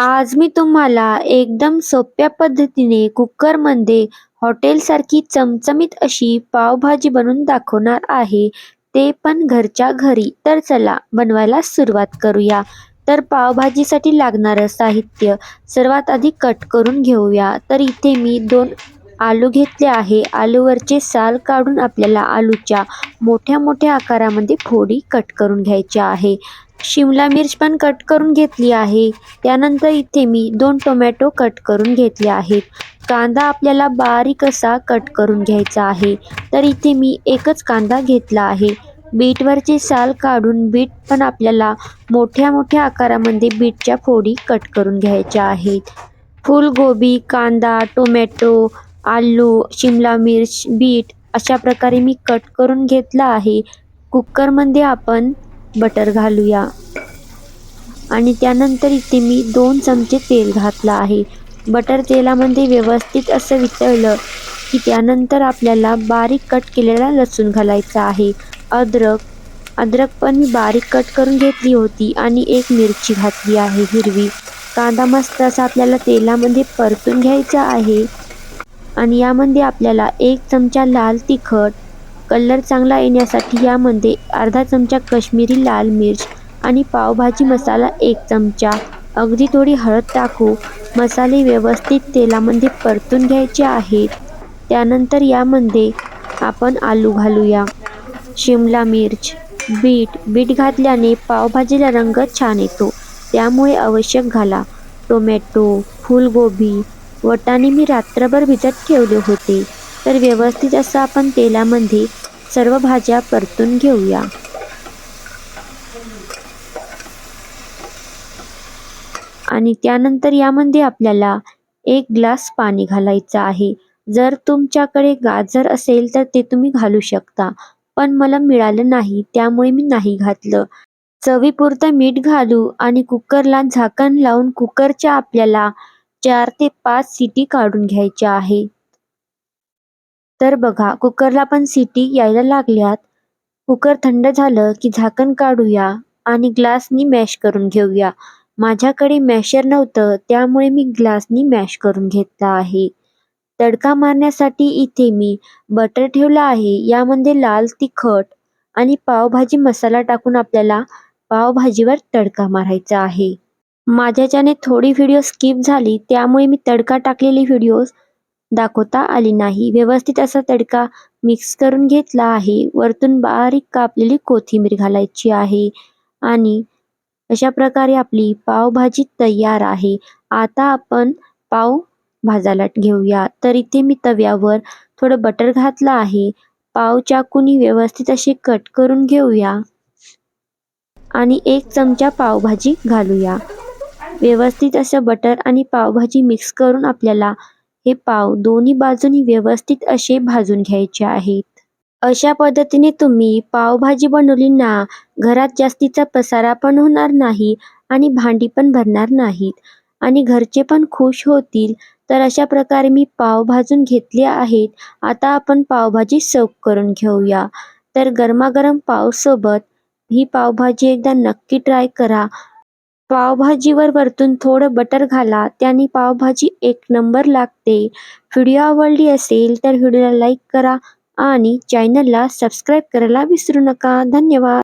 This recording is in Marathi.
आज मी तुम्हाला एकदम सोप्या पद्धतीने कुकरमध्ये हॉटेलसारखी चमचमीत अशी पावभाजी बनवून दाखवणार आहे. ते पण घरच्या घरी. तर चला बनवायला सुरुवात करूया. तर पावभाजीसाठी लागणारं साहित्य सर्वात आधी कट करून घेऊया. तर इथे मी दोन आलू घेतले आहे. आलूवरचे साल काढून आपल्याला आलूच्या मोठ्या मोठ्या आकारामध्ये फोडी कट करून घ्यायच्या आहे. शिमला मिर्च पण कट करून घेतली आहे. त्यानंतर इथे मी दोन टोमॅटो कट करून घेतले आहेत. कांदा आपल्याला बारीक असा कट करून घ्यायचा आहे. तर इथे मी एकच कांदा घेतला आहे. बीटवरचे साल काढून बीट पण आपल्याला मोठ्या मोठ्या आकारामध्ये बीटच्या फोडी कट करून घ्यायच्या आहेत. फुलगोबी कांदा टोमॅटो आलू शिमला मिर्च बीट अशा प्रकारे मी कट करून घेतला आहे. कुकरमध्ये आपण बटर घालूया. आणि त्यानंतर इथे मी दोन चमचे तेल घातलं आहे. बटर तेलामध्ये व्यवस्थित असं वितळलं की त्यानंतर आपल्याला बारीक कट केलेला लसूण घालायचा आहे. अद्रक अद्रक पण मी बारीक कट करून घेतली होती आणि एक मिरची घातली आहे हिरवी. कांदा मस्त असा आपल्याला तेलामध्ये परतून घ्यायचा आहे. आणि यामध्ये आपल्याला एक चमचा लाल तिखट कलर चांगला येण्यासाठी यामध्ये अर्धा चमचा कश्मीरी लाल मिर्च आणि पावभाजी मसाला एक चमचा. अगदी थोडी हळद टाकू. मसाले व्यवस्थित तेलामध्ये परतून घ्यायचे आहेत. त्यानंतर यामध्ये आपण आलू घालूया. शिमला मिर्च बीट बीट घातल्याने पावभाजीला रंग छान येतो. त्यामुळे आवश्यक घाला. टोमॅटो फुलगोबी वटाणे मी रात्रभर भिजत ठेवले होते. तर व्यवस्थित असं आपण तेलामध्ये सर्व भाज्या परतून घेऊया. आणि त्यानंतर यामध्ये आपल्याला एक ग्लास पाणी घालायचं आहे. जर तुमच्याकडे गाजर असेल तर ते तुम्ही घालू शकता पण मला मिळालं नाही त्यामुळे मी नाही घातलं. चवीपुरतं मीठ घालू आणि कुकरला झाकण लावून कुकरच्या आपल्याला चार ते पाच सिटी काढून घ्यायच्या आहे. तर बघा कुकरला पण सिटी यायला लागल्यात. कुकर थंड झालं की झाकण काढूया आणि ग्लासनी मॅश करून घेऊया. माझ्याकडे मॅशर नव्हतं त्यामुळे मी ग्लासनी मॅश करून घेतला आहे. तडका मारण्यासाठी इथे मी बटर ठेवला आहे यामध्ये लाल तिखट आणि पावभाजी मसाला टाकून आपल्याला पावभाजीवर तडका मारायचा आहे. माझ्याच्याने थोडी व्हिडिओ स्किप झाली त्यामुळे मी तडका टाकलेली व्हिडिओज दाखवता आली नाही. व्यवस्थित असा तडका मिक्स करून घेतला आहे. वरतून बारीक कापलेली कोथिंबीर घालायची आहे आणि अशा प्रकारे आपली पावभाजी तयार आहे. आता आपण पाव भाजायला घेऊया. तर इथे मी तव्यावर थोडं बटर घातलं आहे. पाव चाकूनी व्यवस्थित असे कट करून घेऊया आणि एक चमचा पावभाजी घालूया. व्यवस्थित असं बटर आणि पावभाजी मिक्स करून आपल्याला हे पाव दोन्ही बाजूनी व्यवस्थित असे भाजून घ्यायचे आहेत. अशा पद्धतीने तुम्ही पावभाजी बनवली ना घरात जास्तीचा पसारा पण होणार नाही आणि भांडी पण भरणार नाहीत. आणि घरचे पण खुश होतील. तर अशा प्रकारे मी पाव भाजून घेतले आहेत. आता आपण पावभाजी सर्व करून घेऊया. तर गरमागरम पावसोबत ही पावभाजी एकदा नक्की ट्राय करा. पावभाजीवर वरतून थोडं बटर घाला त्याने पावभाजी एक नंबर लागते. व्हिडिओ आवडली असेल तर व्हिडिओला लाईक करा आणि चॅनलला सबस्क्राईब करायला विसरू नका. धन्यवाद.